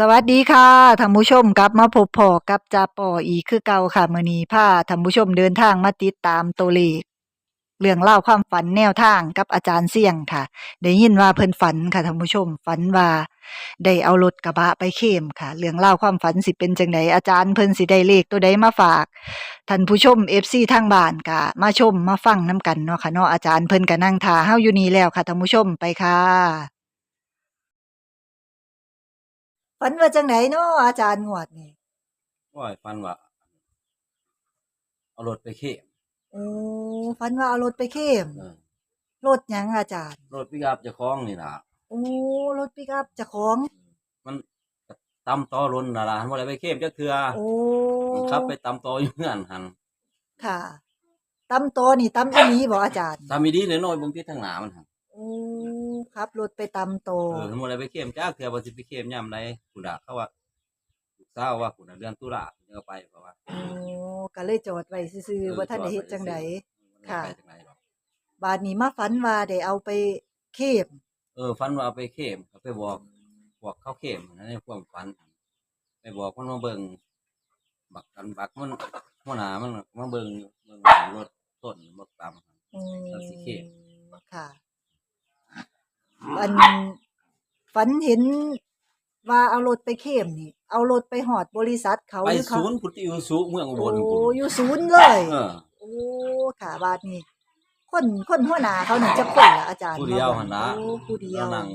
สวัสดีค่ะท่านผู้ชมกลับมาพบพอกับจาปออีกคือเก่าค่ะมื้อนี้พาท่านผู้ชมเดินทางมาติดตามตัวเลขเรื่องเล่าความฝันแนวทางกับอาจารย์เสี่ยงค่ะ ได้ยินว่าเพิ่นฝันค่ะท่านผู้ชมฝันว่าได้เอารถกระบะไปเข้มค่ะ เรื่องเล่าความฝันสิเป็นจังไดอาจารย์เพิ่นสิได้เลขตัวใดมาฝากท่านผู้ชม FC ทางบ้านก็มาชมมาฟังนํกันเนาะค่ะเนาะอาจารย์เพิ่นก็นั่งท่าเฮาอยู่นี่แล้วค่ะท่านผู้ชมไปค่ะ ฝันว่าจังไหนเนาะอาจารย์งวดนี่ว่าให้ฟันว่าเอารถไปเข็มโอ้ฝันว่าเอารถไปเข้มเออรถหยังอาจารย์รถปิกอัพเจะคล้าของนี่ล่ะ โอ้รถปิกอัพเจ้าของ มันก็ตำต่อรนน่ะล่ะหันบ่ได้ไปเข็มจักเทื่อโอ้ขับไปตำต่ออยู่เฮือนหันค่ะตำโตนี่ตำอีหลีบ่อาจารย์ตำมีดีน้อยๆเบิ่งที่ทางหน้ามันหั่นโอ้ ครับรถไปตำโต เออหันบ่ได้ไปเข็มจักเทื่อบ่สิไปเข็มยามใดผู้ด่าเขาว่าลูกสาวว่าผู้น่ะเดือนตุลาเอาไปเพราะว่าโอ้ก็เลยจอดไว้ซื่อๆว่าท่านได้เฮ็ดจังได ค่ะ ไปจังไดหรอกบาดนี้มาฝันว่าได้เอาไปเข้มเออฟันว่าเอาไปเข็มก็ไปบอกบอกเขาเข็มนะในความฝัน ไปบอกมันมาเบิ่งบักกันบักมันหัวหน้ามันมาเบิ่งเบิ่งรถต้นบักตำโอ้แล้วสิเข้มค่ะ อันฝันเห็นว่าเอารถไปเข้มนี่ เอารถไปหอดบริษัทเขาไปหรือเขาศูนย์พุทธิวสุเมืองอุบโอ้ลพุ่นอยู่ศูนย์เลย เออโอ้ค่ะบาทนี่คนคนหัวหน้าเขานี่จะคนละอาจารย์ผู้เดียวหั่นนะโอ้ผู้เดียวแล้วนั่ง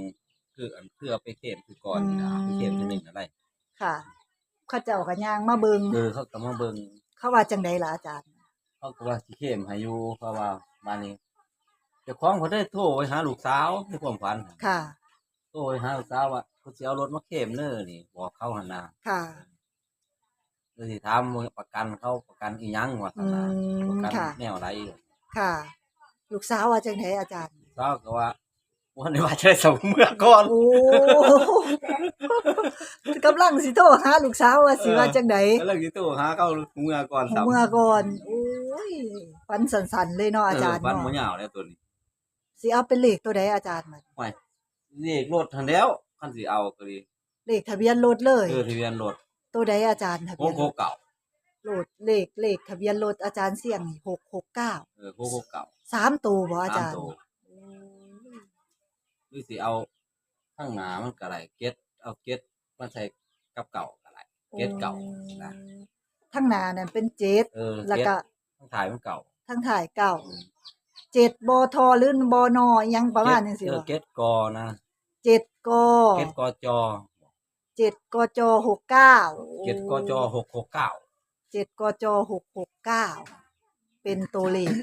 คืออันเพื่อไปเข็มคือก่อนนี่นะอืม ไปเข็มที่หนึ่งอะไรค่ะ เขาเจ้าก็ย่างมาเบิงเออเขาก็มาเบิ่งเขาว่าจังไดล่ะอาจารย์ เขาก็ว่าสิเข็มให้อยู่เพราะว่ามานี่ เจ้าของเขาได้โทรไปหาลูกสาวในความฝันค่ะ โทรไปหาลูกสาวว่าเขาสิเอารถมาเข็มเน้อนี่ บอกเขาหั่นนะค่ะเลยสิถามว่าประกันเขาประกันอีหยังว่าซั่นนะอืมประกันค่ะ แนวไรค่ะ ลูกสาวว่าจังไดอาจารย์ สาวก็ว่าวันนี้ว่าจะได้ส่งเมื่อก่อน โอ้ กำลังสิโทรหาลูกสาวว่าสิว่าจังไดก็เลยสิโทรหาเขาเมื่อก่อนเมื่อก่อนโอ้ยฟันสันๆเลยเนาะอาจารย์บ้านเนาะ หมูเหยาวแล้วตัวนี้ สิเอาเป็นเลขตัวใดอาจารย์มันไม่เลขรถทันแล้วคันสิเอาก็ดีเลขทะเบียนรถเลยเออทะเบียนรถตัวใดอาจารย์ทะโคเบียนโครถเก่าโหลดเลขเลขทะเบียนรถอาจารย์เสี่ยงนี่หกหกเก้าเออโคโคเก่าสามตัวบ่อาตามจารย์ตัวหรือสิเอาข้างหน้ามันก็ได้เก็ตเอาเก็ตมาใส่กับเก่าก็ได้เก็ตเก่านะทั้งหน้านั่นเป็นเจ็ดเออแล้วเก็ตก็ข้างถ่ายมันเก่าทั้งถ่ายเก้าอืม เจ็ดบอทอหรือบอนออิหยังประมาณนี้สิเออบ่เก็ตกอนะเจ็ดกอเก็ตกอจอเจ็ดกจหกเก้าเก็ตกอจอหกหกเก้าเจ็ดกจหกหกเก้าเป็นตัวเลข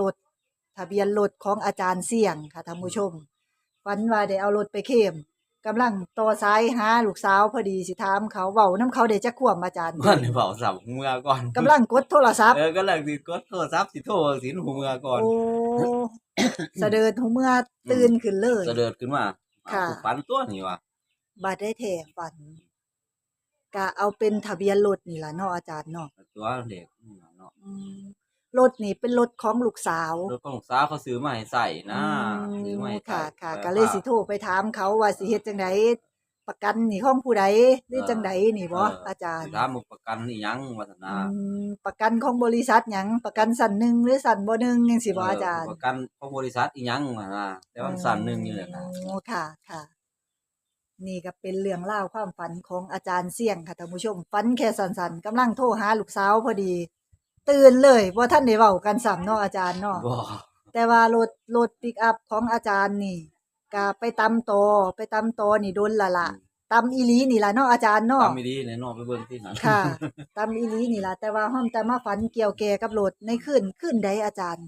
รถทะเบียนรถของอาจารย์เสี่ยงค่ะท่านผู้ชมฝันว่าได้เอารถไปเข้ม กำลังต่อซ้ายหาลูกสาวพอดีสิถามเขาเว้าน้ำเขาได้จักควมอาจารย์มันเบาสับเมื่อก่อนกำลังกดโทรศัพท์เออก็เลยสิกดโทรศัพท์สิโทรสิหูเมื่อก่อนโอ้เสดินหูเมื่อตื่นขึ้นเลยจะเดินขึ้นมาค่ะอ้าวฝันตัวนี่ว่ะบาดได้แท้ฝันกะเอาเป็นทะเบียนรถนี่ล่ะเนาะอาจารย์เนาะตัวเด็กนี่ล่ะเนาะอืม รถนี่เป็นรถของลูกสาวรถของสาวเขาซื้อมาให้ใส่นะซื้อมาให้ใส่ค่ะค่ะแต่ก็เลยสิโทรไปถามเขาว่าสิเฮ็ดจังไดประกันนี่ของผู้ใดหรือจังไดนี่บ่อาจารย์สิถามมึงประกันอีหยังว่าซั่นนะอืมประกันของบริษัทหยังประกันสันหนึ่งหรือสันบ่หนึ่งจังซี่บ่อาจารย์ประกันของบริษัทอีหยังว่านะแต่ว่าสั่นหนึงนี่แหละนะโอ้ค่ะค่ะ นี่ก็เป็นเรื่องเล่าวความฝันของอาจารย์เสี่ยงค่ะท่านผู้ชมฝันแค่สันๆกำลังโทรหาลูกสาวพอดี ตื่นเลยว่าท่านได้เว้ากันซ้ำเนาะอาจารย์เนาะบ่แต่ว่ารถรถปิกอัพของอาจารย์นี่ก็ไปตำโตอไปตำโตอนี่โดนละละตำอีหลีนี่ล่ะเนาะอาจารย์เนาะตามไม่ดีแน่นอนไปเบิ่งที่นั่นค่ะตำอีหลีนี่ล่ะแต่ว่าห้อมแต่มาฝันเกี่ยวแก่กับรถในคืนคืนใดอาจารย์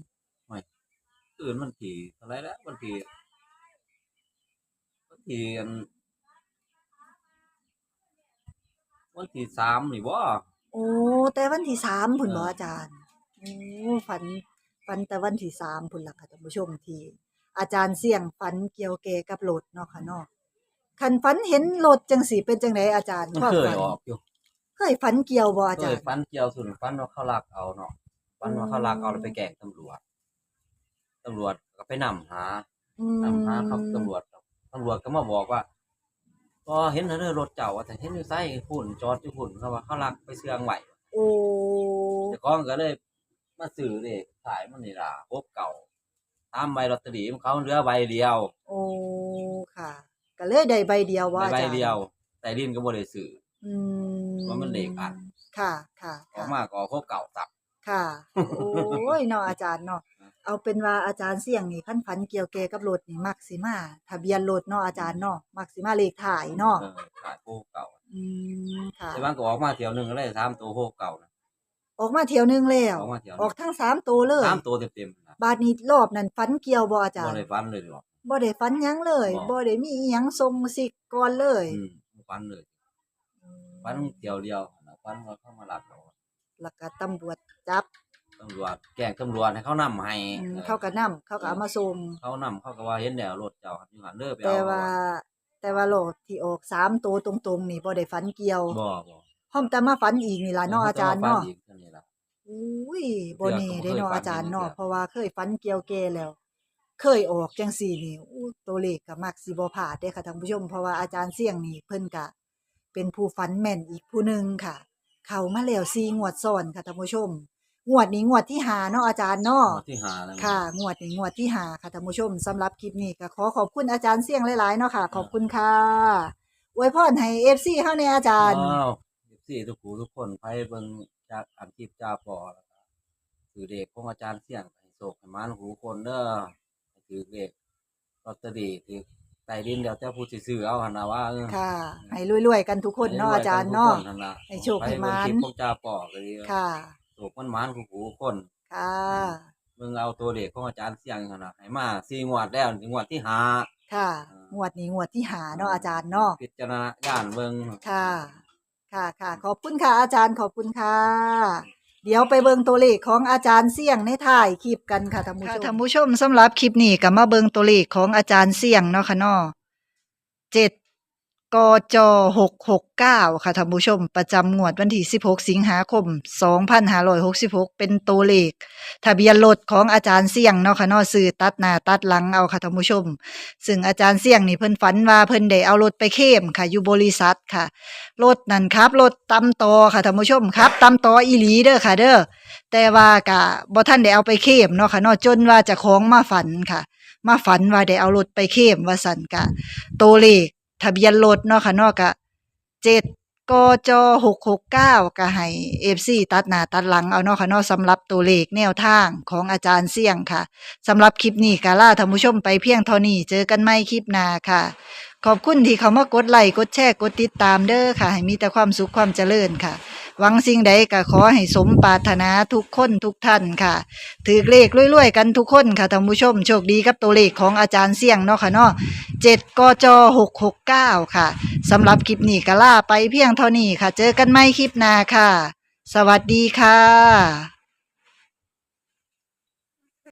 ตื่นวันที่เท่าไหร่แล้ววันที่วันที่อันวันที่สามนี่บ่ โอ้แต่วันที่สามพุ่นบ่เออออาจารย์โอ้ฝันฝันแต่วันที่สามพุ่นล่ะค่ะท่านผู้ชมที่อาจารย์เสี่ยงฝันเกี่ยวแก่กับรถเนาะค่ะเนาะคันฝันเห็นรถจังสีเป็นจังไดอาจารย์มันความเคยฝันออกอยู่เคยฝันเกี่ยวบ่อาเคจารยย์ ฟันเกี่ยวสุนฟันว่าเขาลักเอาเนาะฟันว่าเขาลักเอาแล้วไปแกล้งตำรวจตำรวจก็ไปนำหา อืม นำหาเขาตำรวจตำรวจก็มาบอกว่าโพอเห็นเด้อรถเจ้าว่าแต่เห็นอยู่ไสพุ่นจอดอยู่พุ่นเขาว่าเขาลักไปเชื่องไว้โอ้เจ้าของก็เลย มาซื้อเลขขายมันนี่ล่ะพบเก่าตามใบลอตเตอรี่มันเขาเหลือใบเดียว โอ้ค่ะก็เลยได้ใบเดียวว่าใบอาใบจารย์เดียว แต่ดินก็บ่ได้ซื้ออืมว่ามันเลขอันค่ะ ค่ะออกค่ะมาก็ออกพบเก่าตับค่ะ โอ้ยเนาะอาจารย์เนาะ เอาเป็นว่าอาจารย์เสี่ยงนี่คันฝันเกี่ยวแกกับรถนี่มักสิมาทะเบียนรถเนาะอาจารย์เนาะมักสิมาเลขถ่ายเนาะเออขายพบเก่าอืมค่ะแต่มันก็ออกมาเที่ยวหนึงก็เลยสามตัวพบเก่านะ ออกมาเที่ยวหนึงแล้วออกมาเที่ยวหอนึ่องกทั้งสามตัวเลย สามตัวเต็มๆนะบาดนี้รอบนั้นฝันเกี่ยวบ่อาจารบ่ย์ได้ฟันเลยหรอก บ่ได้ฝันหยังเลยบ่ บ่ได้มีอิหยังทรงสิกก่อนเลยอืมบ่ฟันเลยฟันเที่ยวเดียวนะฟันว่าเขามาลักเราแล้วก็ตำรวจจับ ตำรวจแกล้งตำรวจให้เขานำให้อืมออเขาก็นํเขาก็เอามาส่งเขานำเขาก็ว่าเห็นแล้วรถเจ้าอยู่หันเด้อไปแต่เอาว่า แต่ว่าโลดที่ออกสามตัวตรงๆนี่บ่ได้ฝันเกี่ยวบ่บ่พร้อมแต่มาฝันอีกนี่ล่ะเนาะอาจารย์เนาะขจมฟัอีกท่นี้ล่ะ อุ้ยบ่แนี่ได้เนาะเคยฝันอาจารย์เนาะเห็นเทื่อเพราะว่าเคยฝันเกี่ยวแกแล้ว เคยออกจังซี่นี่อู้ตัวเลขก็มักสิบ่พลาดเด้ค่ะท่านผู้ชมเพราะว่าอาจารย์เสี่ยงนี่เพิ่นก็เป็นผู้ฝันแม่นอีกผู้หนึงค่ะ เข้ามาแล้ว4งวดซ้อนค่ะท่านผู้ชม งวดนี้งวดที่ห้าเนาะอาจารย์เนาะงวดที่หาแล้วค่ะ งวดนี้งวดที่ห้าค่ะท่านผู้ชมสำหรับคลิปนี้ก็ขอขอบคุณอาจารย์เสี่ยงหลายๆเนาะค่ะ ขอบคุณค่ะอวยพรให้ FC เฮาในอาจารย์อ้าว14ทุกผู้ทุกคนไปเบิ่งจากอันคลิปจาปอแล้วก็คือเด็กของอาจารย์เสี่ยงให้โศกให้มานหูคนเด้อให้ถือเลขลอตเตอรี่ถือใต้ดินเดี๋ยวแต่ผู้สิซื้อเอาหั่นน่ะว่าเออค่ะให้รวยๆกันทุกคนเนาะอาจารย์เนาะให้วกัทุกคล่ให้โชคให้หมานไปเบิ่งคลิปของจาปอเลยค่ะ โศกมันหมานผู้ผู้คนค่ะเบิ่งเอาตัวเลขของอาจารย์เสี่ยงหั่นน่ะให้มา4งวดแล้วนี่งวดที่ห้าค่ะ อ่างวดนี้งวดที่หาเนาะอาจารย์เนาะ พิจารณาญาณเบิ่งค่ะ ค่ะค่ะ ขอบคุณค่ะ อาจารย์ขอบคุณค่ะ เดี๋ยวไปเบิ่งตัวเลขของอาจารย์เสี่ยงในถ่ายคลิปกันค่ะท่านผู้ชมท่านผู้ชมสำหรับคลิปนี้ก็มาเบิ่งตัวเลขของอาจารย์เสี่ยงเนาะค่ะเนาะเจ็ด กจหกหกเก้าค่ะท่านผู้ชม ประจำงวดวันที่สิบหกสิงหาคมสองพันห้าร้อยหกสิบหกเป็นตัวเลข ทะเบียนรถของอาจารย์เสี่ยงเนาะค่ะนาะซื้อตัดหน้าตัดหลังเอาค่ะท่านผู้ชม ซึ่งอาจารย์เสี่ยงนี่เพิ่นฝันว่าเพิ่นได้เอารถไปเข้มค่ะอยู่บริษัทค่ะ รถนั่นครับรถตำต่อค่ะท่านผู้ชมครับตำต่ออีหลีเด้อค่ะเด้อ แต่ว่ากะบ่ทันได้เอาไปเข้มเนาะค่ะนาะจนว่าจะของมาฝันค่ะ มาฝันว่าได้เอารถไปเข้มว่าสันกะตัวเลข ทะเบียนรถเนาะค่ะเนาะกะเจ็ดกจหกหกเก้าก็ให้เอฟซีตัดหน้าตัดหลังเอาเนาะค่ะเนาะสำหรับตัวเลขแนวทางของอาจารย์เสี่ยงค่ะสำหรับคลิปนี้กาล่าท่านผู้ชมไปเพียงเท่านี้เจอกันใหม่คลิปหน้าค่ะ ขอบคุณที่เขามากดไลค์กดแชร์กดติดตามเด้อค่ะ ให้มีแต่ความสุขความเจริญค่ะ หวังสิ่งใดก็ขอให้สมปรารถนาทุกคนทุกท่านค่ะ ถือเลขรวยๆกันทุกคนค่ะท่านผู้ชมโชคดีกับตัวเลขของอาจารย์เสี่ยงเนาะค่ะเนาะเจ็ดกจหกหกเก้าค่ะสำหรับคลิปนี้ก็ล่าไปเพียงเท่านี้ค่ะ เจอกันใหม่คลิปหน้าค่ะ สวัสดีค่ะ